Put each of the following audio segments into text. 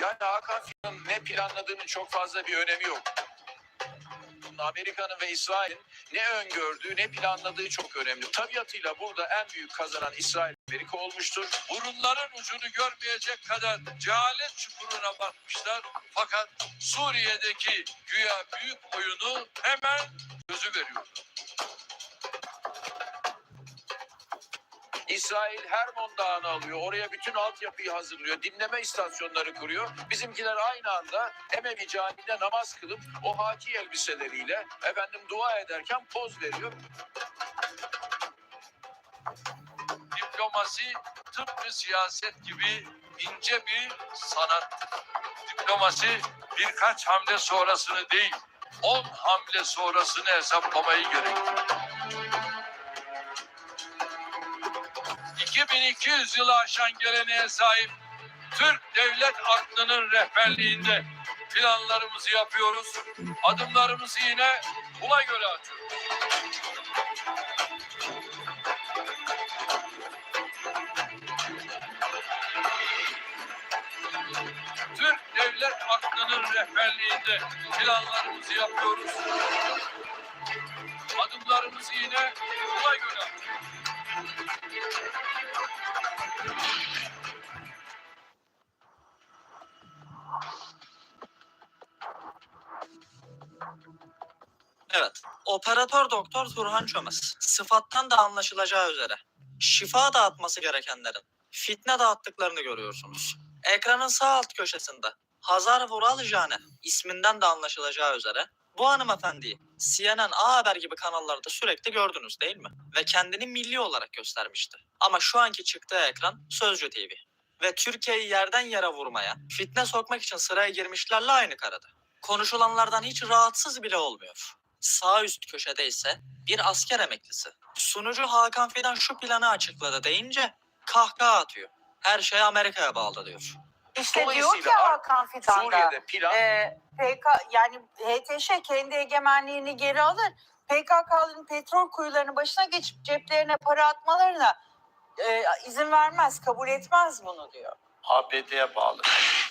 Yani Hakan Fidan'ın ne planladığının çok fazla bir önemi yok. Amerika'nın ve İsrail'in ne öngördüğü ne planladığı çok önemli. Tabiatıyla burada en büyük kazanan İsrail Amerika olmuştur. burunların ucunu görmeyecek kadar cehalet çukuruna batmışlar. Fakat Suriye'deki güya büyük oyunu hemen gözü veriyor. İsrail Hermon Dağı'nı alıyor. Oraya bütün altyapıyı hazırlıyor. Dinleme istasyonları kuruyor. Bizimkiler aynı anda Emevi Camii'nde namaz kılıp o haki elbiseleriyle efendim dua ederken poz veriyor. Diplomasi tıpkı siyaset gibi ince bir sanattır. Diplomasi birkaç hamle sonrasını değil, on hamle sonrasını hesaplamayı gerektirir. 2200 yılı aşan geleneğe sahip Türk devlet aklının rehberliğinde planlarımızı yapıyoruz. Adımlarımızı yine buna göre atıyoruz. Türk devlet aklının rehberliğinde planlarımızı yapıyoruz. Adımlarımızı yine buna göre atıyoruz. Evet. Operatör doktor Turhan Çömez. Sıfattan da anlaşılacağı üzere. Şifa dağıtması gerekenlerin fitne dağıttıklarını görüyorsunuz. Ekranın sağ alt köşesinde Hazar Vural Jane isminden de anlaşılacağı üzere bu hanımefendiyi CNN A Haber gibi kanallarda sürekli gördünüz değil mi? Ve kendini milli olarak göstermişti. Ama şu anki çıktığı ekran Sözcü TV. Ve Türkiye'yi yerden yere vurmaya, fitne sokmak için sıraya girmişlerle aynı karada. Konuşulanlardan hiç rahatsız bile olmuyor. Sağ üst köşede ise bir asker emeklisi. Sunucu Hakan Fidan şu planı açıkladı deyince kahkaha atıyor. Her şey Amerika'ya bağlı diyor. İşte diyor ki Hakan Fidan da Suriye'de plan e, PK yani HTŞ kendi egemenliğini geri alır. PKK'ların petrol kuyularının başına geçip ceplerine para atmalarına e, izin vermez, kabul etmez bunu diyor. ABD'ye bağlı.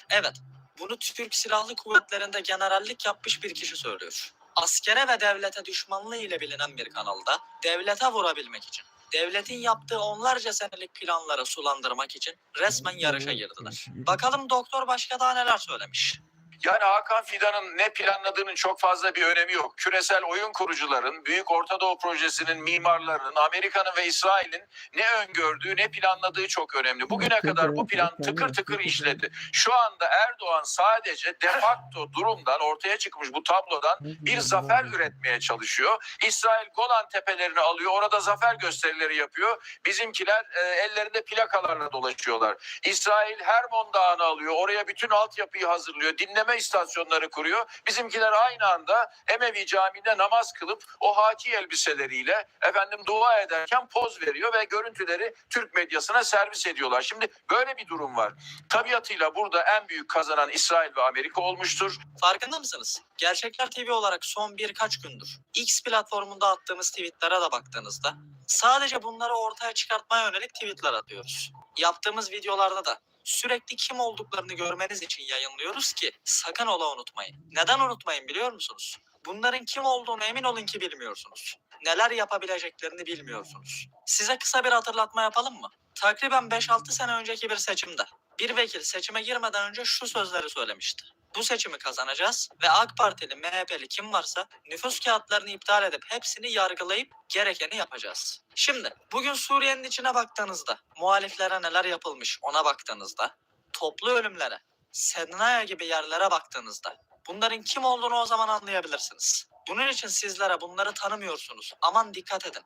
Evet, bunu Türk Silahlı Kuvvetleri'nde generallik yapmış bir kişi söylüyor. Askere ve devlete düşmanlığı ile bilinen bir kanalda devlete vurabilmek için, devletin yaptığı onlarca senelik planları sulandırmak için resmen yarışa girdiler. Bakalım doktor başka daha neler söylemiş. Yani Hakan Fidan'ın ne planladığının çok fazla bir önemi yok. Küresel oyun kurucuların, Büyük Orta Doğu Projesi'nin mimarlarının, Amerika'nın ve İsrail'in ne öngördüğü, ne planladığı çok önemli. Bugüne kadar bu plan tıkır tıkır işledi. Şu anda Erdoğan sadece de facto durumdan, ortaya çıkmış bu tablodan bir zafer üretmeye çalışıyor. İsrail Golan Tepelerini alıyor, orada zafer gösterileri yapıyor. Bizimkiler e, ellerinde plakalarla dolaşıyorlar. İsrail Hermon Dağı'nı alıyor, oraya bütün altyapıyı hazırlıyor, dinleme istasyonları kuruyor. Bizimkiler aynı anda Emevi Camii'nde namaz kılıp o haki elbiseleriyle efendim dua ederken poz veriyor ve görüntüleri Türk medyasına servis ediyorlar. Şimdi böyle bir durum var. Tabiatıyla burada en büyük kazanan İsrail ve Amerika olmuştur. Farkında mısınız? Gerçekler TV olarak son birkaç gündür X platformunda attığımız tweetlere de baktığınızda sadece bunları ortaya çıkartmaya yönelik tweetler atıyoruz. Yaptığımız videolarda da sürekli kim olduklarını görmeniz için yayınlıyoruz ki sakın ola unutmayın. Neden unutmayın biliyor musunuz? Bunların kim olduğunu emin olun ki bilmiyorsunuz. Neler yapabileceklerini bilmiyorsunuz. Size kısa bir hatırlatma yapalım mı? Takriben 5-6 sene önceki bir seçimde bir vekil seçime girmeden önce şu sözleri söylemişti. Bu seçimi kazanacağız ve AK Partili, MHP'li kim varsa nüfus kağıtlarını iptal edip hepsini yargılayıp gerekeni yapacağız. Şimdi bugün Suriye'nin içine baktığınızda, muhaliflere neler yapılmış ona baktığınızda, toplu ölümlere, Sednaya gibi yerlere baktığınızda bunların kim olduğunu o zaman anlayabilirsiniz. Bunun için sizlere bunları tanımıyorsunuz. Aman dikkat edin.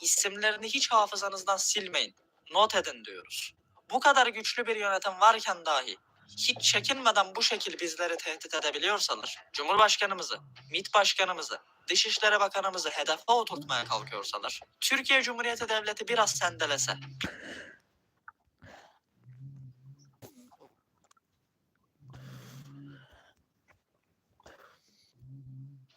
İsimlerini hiç hafızanızdan silmeyin. Not edin diyoruz. Bu kadar güçlü bir yönetim varken dahi hiç çekinmeden bu şekil bizleri tehdit edebiliyorsalar, Cumhurbaşkanımızı, MİT Başkanımızı, Dışişleri Bakanımızı hedefe oturtmaya kalkıyorsalar, Türkiye Cumhuriyeti Devleti biraz sendelese,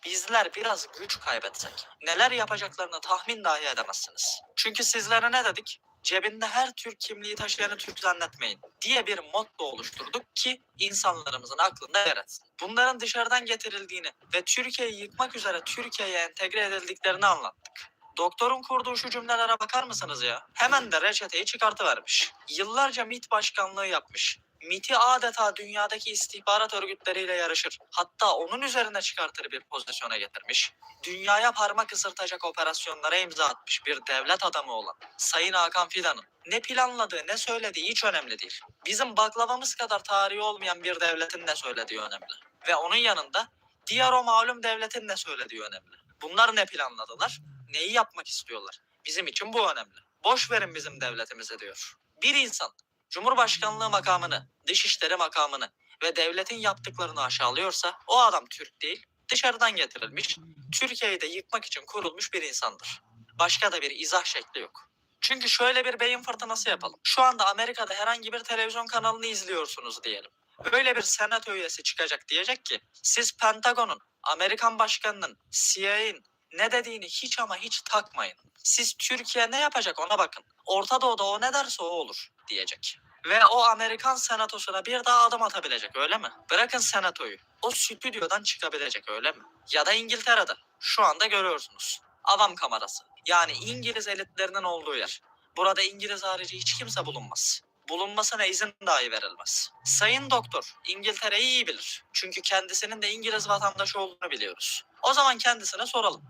bizler biraz güç kaybetsek neler yapacaklarını tahmin dahi edemezsiniz. Çünkü sizlere ne dedik? Cebinde her Türk kimliği taşıyanı Türk zannetmeyin diye bir motto oluşturduk ki insanlarımızın aklında yer etsin. Bunların dışarıdan getirildiğini ve Türkiye'yi yıkmak üzere Türkiye'ye entegre edildiklerini anlattık. Doktorun kurduğu şu cümlelere bakar mısınız ya? Hemen de reçeteyi çıkartıvermiş. Yıllarca MİT başkanlığı yapmış. MİT'i adeta dünyadaki istihbarat örgütleriyle yarışır. Hatta onun üzerine çıkartır bir pozisyona getirmiş. Dünyaya parmak ısırtacak operasyonlara imza atmış bir devlet adamı olan Sayın Hakan Fidan'ın ne planladığı ne söylediği hiç önemli değil. Bizim baklavamız kadar tarihi olmayan bir devletin ne söylediği önemli. Ve onun yanında diğer o malum devletin ne söylediği önemli. Bunlar ne planladılar? Neyi yapmak istiyorlar? Bizim için bu önemli. Boş verin bizim devletimize diyor. Bir insan Cumhurbaşkanlığı makamını, dışişleri makamını ve devletin yaptıklarını aşağılıyorsa o adam Türk değil, dışarıdan getirilmiş, Türkiye'yi de yıkmak için kurulmuş bir insandır. Başka da bir izah şekli yok. Çünkü şöyle bir beyin fırtınası yapalım. Şu anda Amerika'da herhangi bir televizyon kanalını izliyorsunuz diyelim. Öyle bir senato üyesi çıkacak diyecek ki siz Pentagon'un, Amerikan başkanının, CIA'in ne dediğini hiç ama hiç takmayın. Siz Türkiye ne yapacak ona bakın. Orta Doğu'da o ne derse o olur diyecek. Ve o Amerikan senatosuna bir daha adım atabilecek öyle mi? Bırakın senatoyu. O stüdyodan çıkabilecek öyle mi? Ya da İngiltere'de. Şu anda görüyorsunuz. Avam kamerası. Yani İngiliz elitlerinin olduğu yer. Burada İngiliz harici hiç kimse bulunmaz. Bulunmasına izin dahi verilmez. Sayın doktor İngiltere'yi iyi bilir. Çünkü kendisinin de İngiliz vatandaşı olduğunu biliyoruz. O zaman kendisine soralım.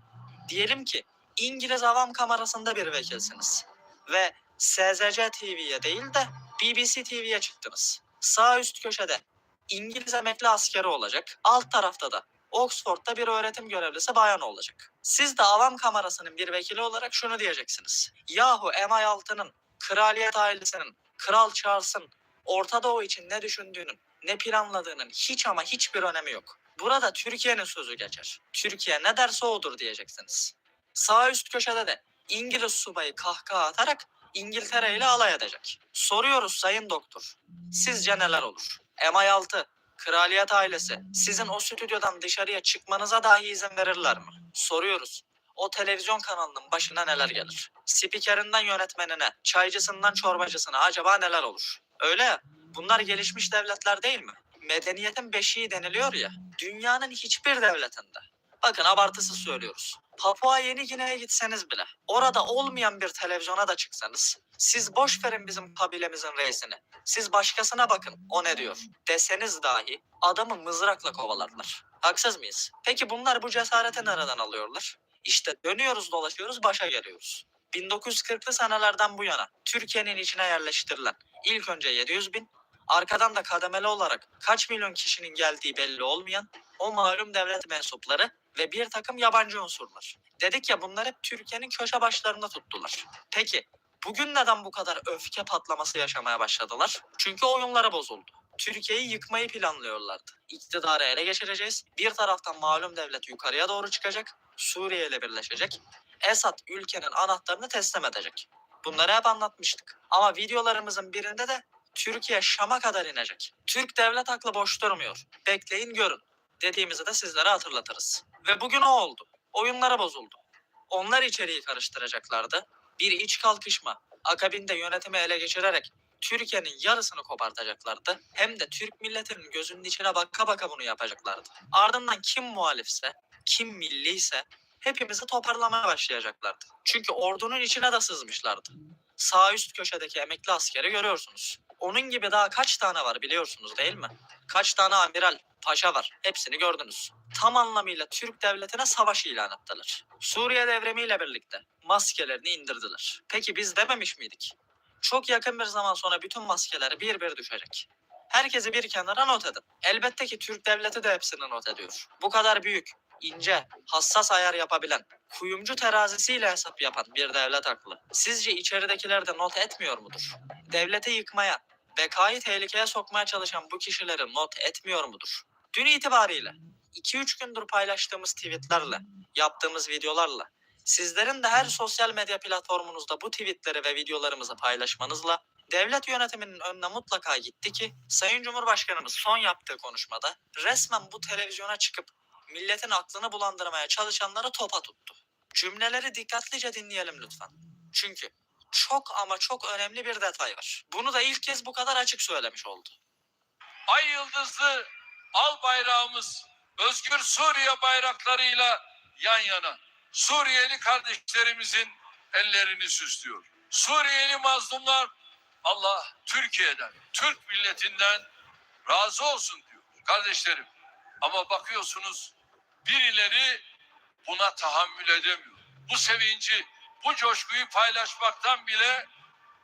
Diyelim ki İngiliz avam kamerasında bir vekilsiniz. Ve SZC TV'ye değil de BBC TV'ye çıktınız. Sağ üst köşede İngiliz emekli askeri olacak. Alt tarafta da Oxford'da bir öğretim görevlisi bayan olacak. Siz de avam kamerasının bir vekili olarak şunu diyeceksiniz. Yahu MI6'nın, kraliyet ailesinin, Kral Charles'ın Orta Doğu için ne düşündüğünün, ne planladığının hiç ama hiçbir önemi yok. Burada Türkiye'nin sözü geçer. Türkiye ne derse odur diyeceksiniz. Sağ üst köşede de İngiliz subayı kahkaha atarak İngiltere ile alay edecek. Soruyoruz sayın doktor. Sizce neler olur? MI6, kraliyet ailesi sizin o stüdyodan dışarıya çıkmanıza dahi izin verirler mi? Soruyoruz. O televizyon kanalının başına neler gelir? Spikerinden yönetmenine, çaycısından çorbacısına acaba neler olur? Öyle ya. Bunlar gelişmiş devletler değil mi? Medeniyetin beşiği deniliyor ya. Dünyanın hiçbir devletinde. Bakın abartısız söylüyoruz. Papua Yeni Gine'ye gitseniz bile, orada olmayan bir televizyona da çıksanız, siz boş verin bizim kabilemizin reisini. Siz başkasına bakın, o ne diyor. Deseniz dahi adamı mızrakla kovalarlar. Haksız mıyız? Peki bunlar bu cesareti nereden alıyorlar? İşte dönüyoruz dolaşıyoruz başa geliyoruz. 1940'lı senelerden bu yana Türkiye'nin içine yerleştirilen ilk önce 700 bin, arkadan da kademeli olarak kaç milyon kişinin geldiği belli olmayan o malum devlet mensupları ve bir takım yabancı unsurlar. Dedik ya bunlar hep Türkiye'nin köşe başlarında tuttular. Peki bugün neden bu kadar öfke patlaması yaşamaya başladılar? Çünkü oyunları bozuldu. Türkiye'yi yıkmayı planlıyorlardı. İktidarı ele geçireceğiz. Bir taraftan malum devlet yukarıya doğru çıkacak. Suriye ile birleşecek. Esad ülkenin anahtarını teslim edecek. Bunları hep anlatmıştık. Ama videolarımızın birinde de Türkiye Şam'a kadar inecek. Türk devlet aklı boş durmuyor. Bekleyin görün dediğimizi de sizlere hatırlatırız. Ve bugün o oldu. Oyunlara bozuldu. Onlar içeriği karıştıracaklardı. Bir iç kalkışma, akabinde yönetimi ele geçirerek Türkiye'nin yarısını kopartacaklardı. Hem de Türk milletinin gözünün içine baka baka bunu yapacaklardı. Ardından kim muhalifse, kim milliyse hepimizi toparlamaya başlayacaklardı. Çünkü ordunun içine de sızmışlardı. Sağ üst köşedeki emekli askeri görüyorsunuz. Onun gibi daha kaç tane var biliyorsunuz değil mi? Kaç tane amiral, paşa var. Hepsini gördünüz. Tam anlamıyla Türk devletine savaş ilan ettiler. Suriye devrimiyle birlikte maskelerini indirdiler. Peki biz dememiş miydik? Çok yakın bir zaman sonra bütün maskeler bir bir düşecek. Herkesi bir kenara not edin. Elbette ki Türk devleti de hepsini not ediyor. Bu kadar büyük, ince, hassas ayar yapabilen, kuyumcu terazisiyle hesap yapan bir devlet aklı. Sizce içeridekiler de not etmiyor mudur? Devleti yıkmaya, bekayı tehlikeye sokmaya çalışan bu kişileri not etmiyor mudur? Dün itibariyle 2-3 gündür paylaştığımız tweetlerle, yaptığımız videolarla, sizlerin de her sosyal medya platformunuzda bu tweetleri ve videolarımızı paylaşmanızla devlet yönetiminin önüne mutlaka gitti ki Sayın Cumhurbaşkanımız son yaptığı konuşmada resmen bu televizyona çıkıp milletin aklını bulandırmaya çalışanları topa tuttu. Cümleleri dikkatlice dinleyelim lütfen. Çünkü çok ama çok önemli bir detay var. Bunu da ilk kez bu kadar açık söylemiş oldu. Ay yıldızlı al bayrağımız Özgür Suriye bayraklarıyla yan yana Suriyeli kardeşlerimizin ellerini süslüyor. Suriyeli mazlumlar Allah Türkiye'den, Türk milletinden razı olsun diyor kardeşlerim. Ama bakıyorsunuz birileri buna tahammül edemiyor. Bu sevinci, bu coşkuyu paylaşmaktan bile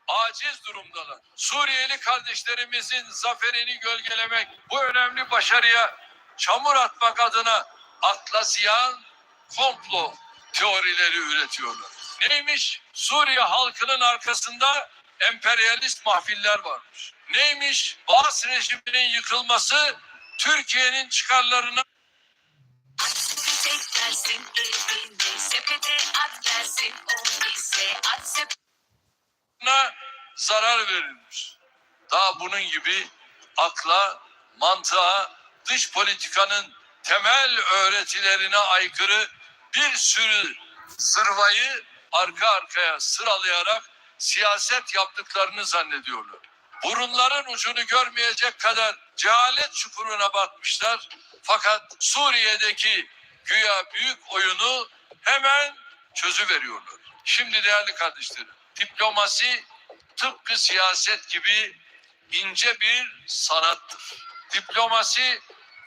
aciz durumdalar. Suriyeli kardeşlerimizin zaferini gölgelemek, bu önemli başarıya çamur atmak adına atlasyan komplo teorileri üretiyorlar. Neymiş? Suriye halkının arkasında emperyalist mahfiller varmış. Neymiş? Baas rejiminin yıkılması Türkiye'nin çıkarlarına zarar verilmiş. Daha bunun gibi akla, mantığa, dış politikanın temel öğretilerine aykırı bir sürü zırvayı arka arkaya sıralayarak siyaset yaptıklarını zannediyorlar. Burunların ucunu görmeyecek kadar cehalet çukuruna batmışlar. Fakat Suriye'deki güya büyük oyunu hemen çözüveriyorlar. Şimdi değerli kardeşlerim, diplomasi tıpkı siyaset gibi ince bir sanattır. Diplomasi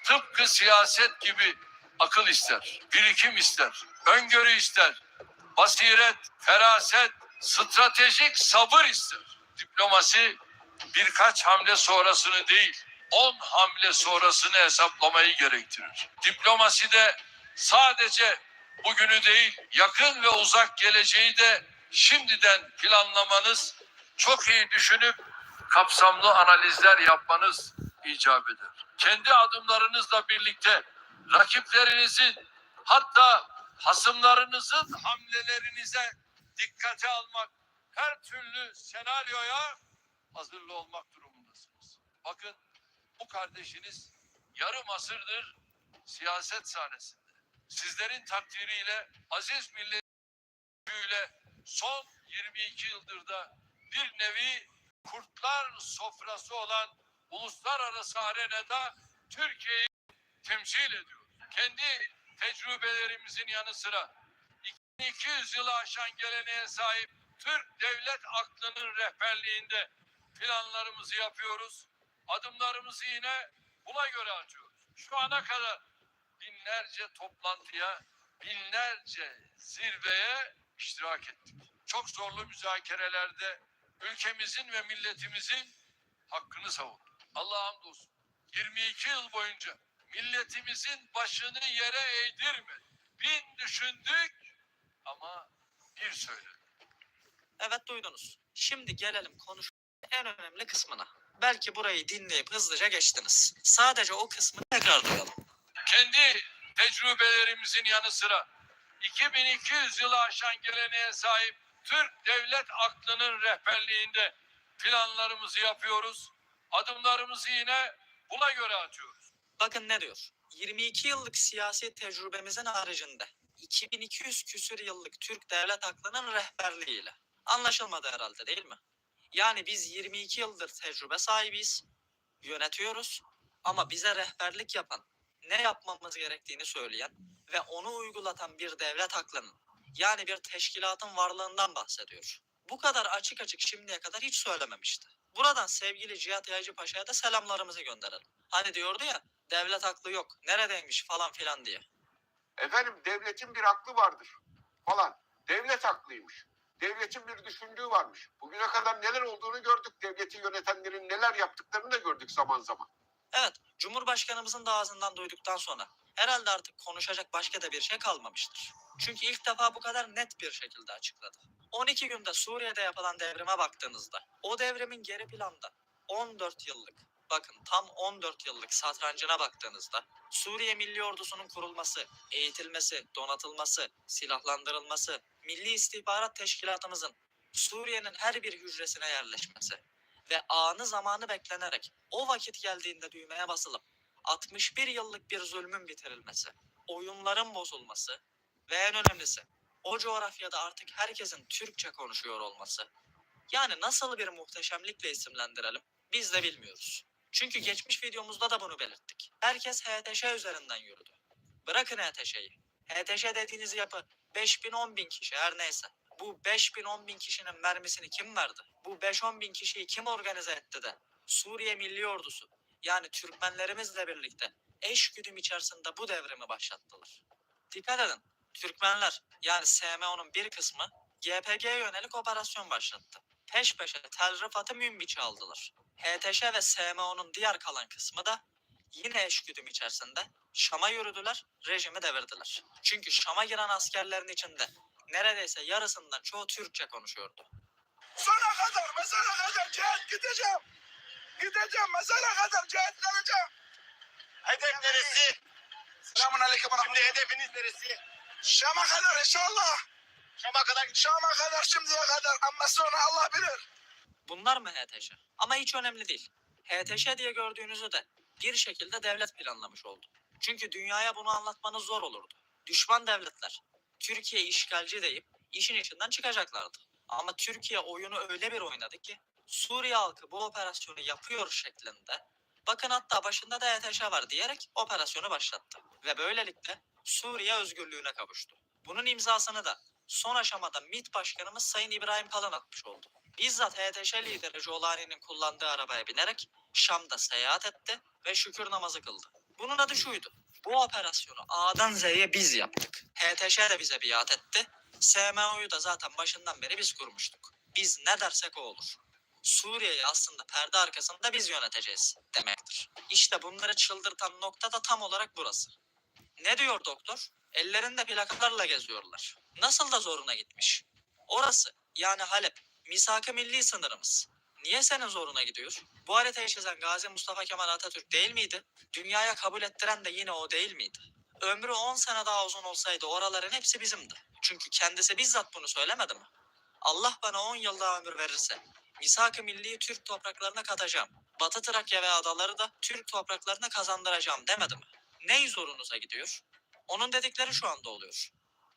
tıpkı siyaset gibi akıl ister, birikim ister, öngörü ister, basiret, feraset, stratejik sabır ister. Diplomasi birkaç hamle sonrasını değil, on hamle sonrasını hesaplamayı gerektirir. Diplomaside sadece bugünü değil, yakın ve uzak geleceği de şimdiden planlamanız, çok iyi düşünüp kapsamlı analizler yapmanız icap eder. Kendi adımlarınızla birlikte rakiplerinizin hatta hasımlarınızın hamlelerinize dikkate almak, her türlü senaryoya hazırlı olmak durumundasınız. Bakın bu kardeşiniz yarım asırdır siyaset sahnesinde. Sizlerin takdiriyle aziz milletiyle son 22 yıldır da bir nevi kurtlar sofrası olan uluslararası arenada Türkiye'yi temsil ediyor. Kendi tecrübelerimizin yanı sıra 2200 yılı aşan geleneğe sahip Türk devlet aklının rehberliğinde planlarımızı yapıyoruz. Adımlarımızı yine buna göre atıyoruz. Şu ana kadar binlerce toplantıya, binlerce zirveye iştirak ettik. Çok zorlu müzakerelerde ülkemizin ve milletimizin hakkını savunduk. Allah'a hamdolsun. 22 yıl boyunca milletimizin başını yere eğdirmedi. Bin düşündük ama bir söyledik. Evet duydunuz. Şimdi gelelim konuşmanın en önemli kısmına. Belki burayı dinleyip hızlıca geçtiniz. Sadece o kısmını tekrar duyalım. kendi tecrübelerimizin yanı sıra 2200 yılı aşan geleneğe sahip Türk devlet aklının rehberliğinde planlarımızı yapıyoruz. Adımlarımızı yine buna göre atıyoruz. Bakın ne diyor? 22 yıllık siyasi tecrübemizin haricinde 2200 küsür yıllık Türk devlet aklının rehberliğiyle. Anlaşılmadı herhalde değil mi? Yani biz 22 yıldır tecrübe sahibiyiz, yönetiyoruz ama bize rehberlik yapan, ne yapmamız gerektiğini söyleyen ve onu uygulatan bir devlet aklının yani bir teşkilatın varlığından bahsediyor. Bu kadar açık açık şimdiye kadar hiç söylememişti. Buradan sevgili Cihat Yaycı Paşa'ya da selamlarımızı gönderelim. Hani diyordu ya devlet aklı yok neredeymiş falan filan diye. Efendim devletin bir aklı vardır falan. Devlet haklıymış. Devletin bir düşündüğü varmış. Bugüne kadar neler olduğunu gördük. Devleti yönetenlerin neler yaptıklarını da gördük zaman zaman. Evet, Cumhurbaşkanımızın da ağzından duyduktan sonra herhalde artık konuşacak başka da bir şey kalmamıştır. Çünkü ilk defa bu kadar net bir şekilde açıkladı. 12 günde Suriye'de yapılan devrime baktığınızda o devrimin geri planda 14 yıllık bakın tam 14 yıllık satrancına baktığınızda Suriye Milli Ordusu'nun kurulması, eğitilmesi, donatılması, silahlandırılması, Milli İstihbarat Teşkilatımızın Suriye'nin her bir hücresine yerleşmesi ve anı zamanı beklenerek o vakit geldiğinde düğmeye basılıp 61 yıllık bir zulmün bitirilmesi. oyunların bozulması ve en önemlisi o coğrafyada artık herkesin Türkçe konuşuyor olması. Yani nasıl bir muhteşemlikle isimlendirelim biz de bilmiyoruz. Çünkü geçmiş videomuzda da bunu belirttik. Herkes HTŞ üzerinden yürüdü. Bırakın HTŞ'yi. HTŞ dediğiniz yapı 5000 10 bin kişi her neyse. Bu 5000 10 bin kişinin mermisini kim verdi? Bu 5-10 bin kişiyi kim organize etti de? Suriye Milli Ordusu yani Türkmenlerimizle birlikte eş güdüm içerisinde bu devrimi başlattılar. Dikkat edin. Türkmenler yani SMO'nun bir kısmı GPG'ye yönelik operasyon başlattı. Peş peşe Tel Rıfat'ı Münbiç'e aldılar. HTŞ ve SMO'nun diğer kalan kısmı da yine eş güdüm içerisinde Şam'a yürüdüler, rejimi devirdiler. Çünkü Şam'a giren askerlerin içinde neredeyse yarısından çoğu Türkçe konuşuyordu. Sona kadar, mezara kadar cihat gideceğim. Gideceğim, mezara kadar cihat kalacağım. Hedef neresi? Selamun aleyküm. Şimdi hedefiniz neresi? Şam'a kadar inşallah. Şam'a kadar Şam'a kadar şimdiye kadar ama sonra Allah bilir. Bunlar mı HTŞ? Ama hiç önemli değil. HTŞ diye gördüğünüzü de bir şekilde devlet planlamış oldu. Çünkü dünyaya bunu anlatmanız zor olurdu. Düşman devletler Türkiye işgalci deyip işin içinden çıkacaklardı. Ama Türkiye oyunu öyle bir oynadı ki Suriye halkı bu operasyonu yapıyor şeklinde bakın hatta başında da HTŞ var diyerek operasyonu başlattı. Ve böylelikle Suriye özgürlüğüne kavuştu. Bunun imzasını da son aşamada MİT Başkanımız Sayın İbrahim Kalın atmış oldu. Bizzat HTŞ lideri Jolani'nin kullandığı arabaya binerek Şam'da seyahat etti ve şükür namazı kıldı. Bunun adı şuydu. Bu operasyonu A'dan Z'ye biz yaptık. HTŞ de bize biat etti. SMO'yu da zaten başından beri biz kurmuştuk. Biz ne dersek o olur. Suriye'yi aslında perde arkasında biz yöneteceğiz demektir. İşte bunları çıldırtan nokta da tam olarak burası. Ne diyor doktor? Ellerinde plakalarla geziyorlar. Nasıl da zoruna gitmiş. Orası yani Halep misak-ı milli sınırımız. Niye senin zoruna gidiyor? Bu haritayı çizen Gazi Mustafa Kemal Atatürk değil miydi? Dünyaya kabul ettiren de yine o değil miydi? Ömrü 10 sene daha uzun olsaydı oraların hepsi bizimdi. Çünkü kendisi bizzat bunu söylemedi mi? Allah bana 10 yıl daha ömür verirse misak-ı milliyi Türk topraklarına katacağım. Batı Trakya ve adaları da Türk topraklarına kazandıracağım demedi mi? Ney zorunuza gidiyor? Onun dedikleri şu anda oluyor.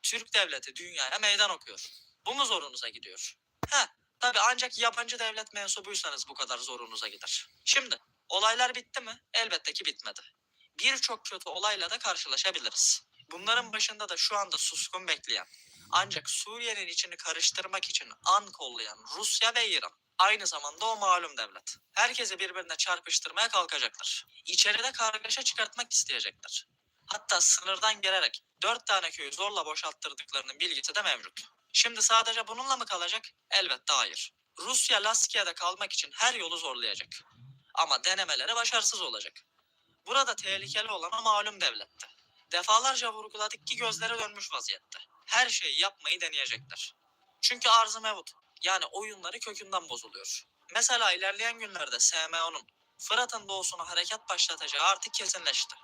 Türk devleti dünyaya meydan okuyor. Bu mu zorunuza gidiyor? He, tabi ancak yabancı devlet mensubuysanız bu kadar zorunuza gider. Şimdi olaylar bitti mi? Elbette ki bitmedi. Birçok kötü olayla da karşılaşabiliriz. Bunların başında da şu anda suskun bekleyen, ancak Suriye'nin içini karıştırmak için an kollayan Rusya ve İran. Aynı zamanda o malum devlet. Herkesi birbirine çarpıştırmaya kalkacaklar. İçeride kargaşa çıkartmak isteyecekler. Hatta sınırdan gelerek dört tane köyü zorla boşalttırdıklarının bilgisi de mevcut. Şimdi sadece bununla mı kalacak? Elbette hayır. Rusya Laskia'da kalmak için her yolu zorlayacak. Ama denemeleri başarısız olacak. Burada tehlikeli olan o malum devletti. Defalarca vurguladık ki gözleri dönmüş vaziyette. Her şeyi yapmayı deneyecekler. Çünkü arz-ı mevut yani oyunları kökünden bozuluyor. Mesela ilerleyen günlerde SMO'nun Fırat'ın doğusuna harekat başlatacağı artık kesinleşti.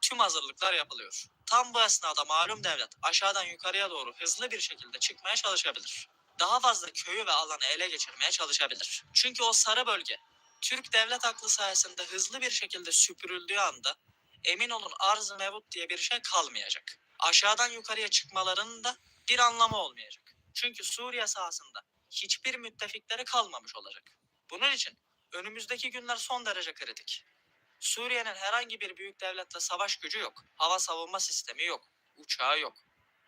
Tüm hazırlıklar yapılıyor. Tam bu esnada malum devlet aşağıdan yukarıya doğru hızlı bir şekilde çıkmaya çalışabilir. Daha fazla köyü ve alanı ele geçirmeye çalışabilir. Çünkü o sarı bölge Türk devlet aklı sayesinde hızlı bir şekilde süpürüldüğü anda emin olun arz-ı mevut diye bir şey kalmayacak. Aşağıdan yukarıya çıkmalarının da bir anlamı olmayacak. Çünkü Suriye sahasında hiçbir müttefikleri kalmamış olacak. Bunun için önümüzdeki günler son derece kritik. Suriye'nin herhangi bir büyük devletle savaş gücü yok. Hava savunma sistemi yok. Uçağı yok.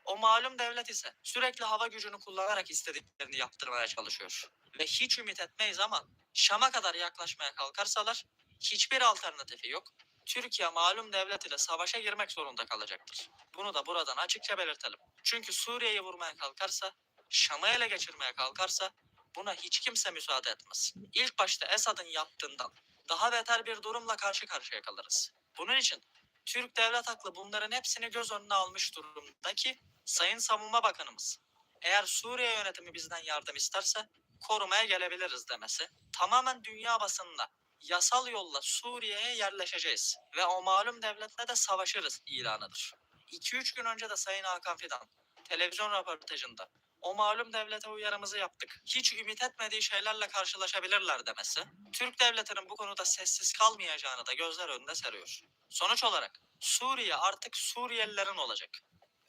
O malum devlet ise sürekli hava gücünü kullanarak istediklerini yaptırmaya çalışıyor. Ve hiç ümit etmeyiz ama Şam'a kadar yaklaşmaya kalkarsalar hiçbir alternatifi yok. Türkiye malum devlet ile savaşa girmek zorunda kalacaktır. Bunu da buradan açıkça belirtelim. Çünkü Suriye'yi vurmaya kalkarsa, Şam'ı ele geçirmeye kalkarsa buna hiç kimse müsaade etmez. İlk başta Esad'ın yaptığından daha beter bir durumla karşı karşıya kalırız. Bunun için Türk devlet aklı bunların hepsini göz önüne almış durumda ki Sayın Savunma Bakanımız eğer Suriye yönetimi bizden yardım isterse korumaya gelebiliriz demesi tamamen dünya basınında yasal yolla Suriye'ye yerleşeceğiz ve o malum devletle de savaşırız ilanıdır. 2-3 gün önce de Sayın Hakan Fidan televizyon röportajında o malum devlete uyarımızı yaptık. Hiç ümit etmediği şeylerle karşılaşabilirler demesi, Türk devletinin bu konuda sessiz kalmayacağını da gözler önünde seriyor. Sonuç olarak Suriye artık Suriyelilerin olacak.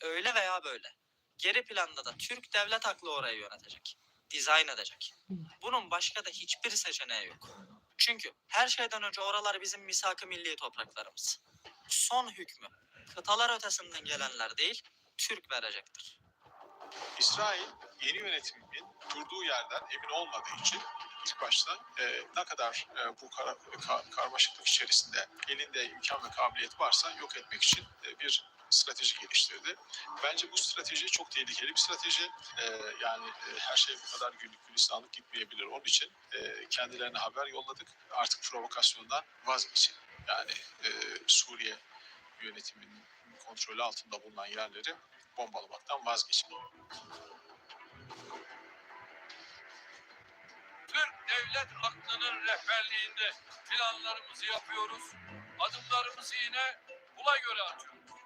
Öyle veya böyle. Geri planda da Türk devlet aklı orayı yönetecek. Dizayn edecek. Bunun başka da hiçbir seçeneği yok. Çünkü her şeyden önce oralar bizim misak-ı milli topraklarımız. Son hükmü kıtalar ötesinden gelenler değil, Türk verecektir. İsrail yeni yönetimin durduğu yerden emin olmadığı için ilk başta e, ne kadar e, bu kara- ka- karmaşıklık içerisinde elinde imkan ve kabiliyet varsa yok etmek için e, bir strateji geliştirdi. Bence bu strateji çok tehlikeli bir strateji. E, yani e, her şey bu kadar güllük gülistanlık gitmeyebilir. Onun için e, kendilerine haber yolladık. Artık provokasyondan vazgeçin. Yani e, Suriye yönetiminin kontrolü altında bulunan yerleri bombalamaktan vazgeçin. Türk devlet aklının rehberliğinde planlarımızı yapıyoruz. Adımlarımızı yine buna göre atıyoruz.